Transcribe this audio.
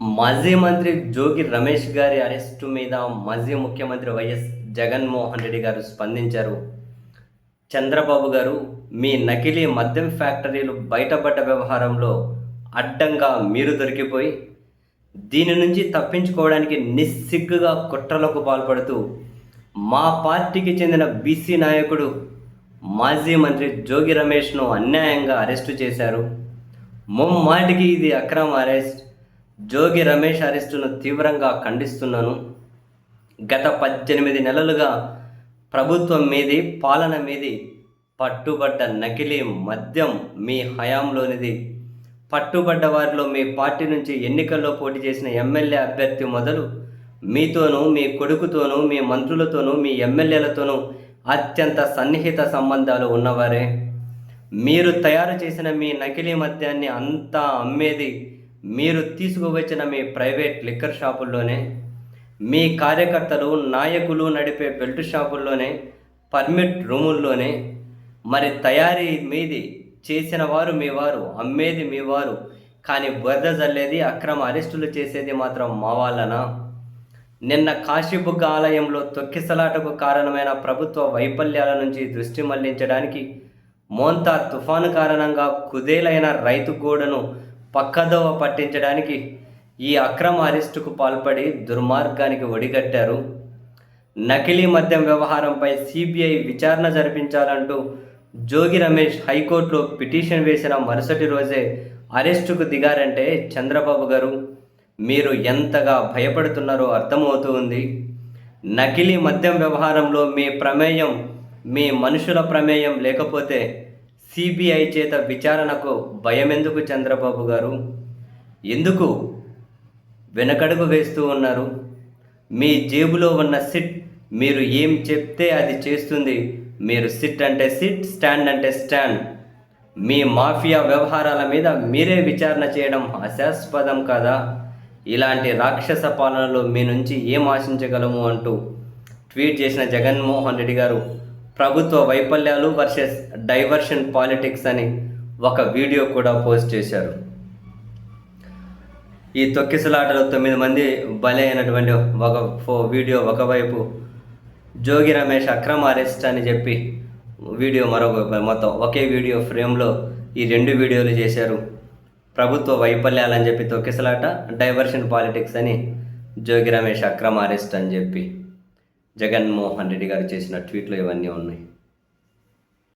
మాజీ మంత్రి జోగి రమేష్ గారి అరెస్టు మీద మాజీ ముఖ్యమంత్రి వైఎస్ జగన్మోహన్ రెడ్డి గారు స్పందించారు. చంద్రబాబు గారు మీ నకిలీ మద్యం ఫ్యాక్టరీలు బయటపడ్డ వ్యవహారంలో అడ్డంగా మీరు దొరికిపోయి దీని నుంచి తప్పించుకోవడానికి నిస్సిగ్గుగా కుట్రలకు పాల్పడుతూ మా పార్టీకి చెందిన బీసీ నాయకుడు మాజీ మంత్రి జోగి రమేష్ను అన్యాయంగా అరెస్టు చేశారు. ముమ్మాటికి ఇది అక్రమ అరెస్ట్. జోగి రమేష్ అరెస్టును తీవ్రంగా ఖండిస్తున్నాను. గత పద్దెనిమిది నెలలుగా ప్రభుత్వం మీది పాలన మీది పట్టుబడ్డ నకిలీ మద్యం మీ హయాంలోనిది. పట్టుబడ్డ వారిలో మీ పార్టీ నుంచి ఎన్నికల్లో పోటీ చేసిన ఎమ్మెల్యే అభ్యర్థి మొదలు మీతోనూ మీ కొడుకుతోనూ మీ మంత్రులతోనూ మీ ఎమ్మెల్యేలతోనూ అత్యంత సన్నిహిత సంబంధాలు ఉన్నవారే. మీరు తయారు చేసిన మీ నకిలీ మద్యాన్ని అంతా అమ్మేది మీరు తీసుకువచ్చిన మీ ప్రైవేట్ లిక్కర్ షాపుల్లోనే మీ కార్యకర్తలు నాయకులు నడిపే బెల్ట్ షాపుల్లోనే పర్మిట్ రూముల్లోనే మరి తయారీ మీది చేసిన వారు మీ వారు అమ్మేది మీ వారు కానీ బురద జల్లేది అక్రమ అరెస్టులు చేసేది మాత్రం మా వాళ్ళనా? నిన్న కాశీబుగ్గ ఆలయంలో తొక్కిసలాటకు కారణమైన ప్రభుత్వ వైఫల్యాల నుంచి దృష్టి మళ్ళించడానికి మోంతా తుఫాను కారణంగా కుదేలైన రైతు గోడను పక్కదోవ పట్టించడానికి ఈ అక్రమ అరెస్టుకు పాల్పడి దుర్మార్గానికి ఒడిగట్టారు. నకిలీ మద్యం వ్యవహారంపై సిబిఐ విచారణ జరిపించాలంటూ జోగి రమేష్ హైకోర్టులో పిటిషన్ వేసిన మరుసటి రోజే అరెస్టుకు దిగారంటే చంద్రబాబు గారు మీరు ఎంతగా భయపడుతున్నారో అర్థమవుతూ ఉంది. నకిలీ మద్యం వ్యవహారంలో మీ ప్రమేయం మీ మనుషుల ప్రమేయం లేకపోతే సిబిఐ చేత విచారణకు భయమెందుకు చంద్రబాబు గారు? ఎందుకు వెనకడుగు వేస్తూ ఉన్నారు? మీ జేబులో ఉన్న సిట్ మీరు ఏం చెప్తే అది చేస్తుంది? మీరు సిట్ అంటే సిట్ స్టాండ్ అంటే స్టాండ్. మీ మాఫియా వ్యవహారాల మీద మీరే విచారణ చేయడం హాస్యాస్పదం కాదా? ఇలాంటి రాక్షస పాలనలో మీ నుంచి ఏం ఆశించగలము అంటూ ట్వీట్ చేసిన జగన్మోహన్ రెడ్డి గారు ప్రభుత్వ వైఫల్యాలు వర్సెస్ డైవర్షన్ పాలిటిక్స్ అని ఒక వీడియో కూడా పోస్ట్ చేశారు. ఈ తొక్కిసలాటలో తొమ్మిది మంది బలి అయినటువంటి ఒక ఫో వీడియో ఒకవైపు జోగి రమేష్ అక్రమ అరెస్ట్ అని చెప్పి వీడియో మరొక మొత్తం ఒకే వీడియో ఫ్రేమ్లో ఈ రెండు వీడియోలు చేశారు. ప్రభుత్వ వైఫల్యాలని చెప్పి తొక్కిసలాట డైవర్షన్ పాలిటిక్స్ అని జోగి రమేష్ అక్రమ అరెస్ట్ అని చెప్పి. జగన్మోహన్ రెడ్డి గారు చేసిన ట్వీట్లు ఇవన్నీ ఉన్నాయి.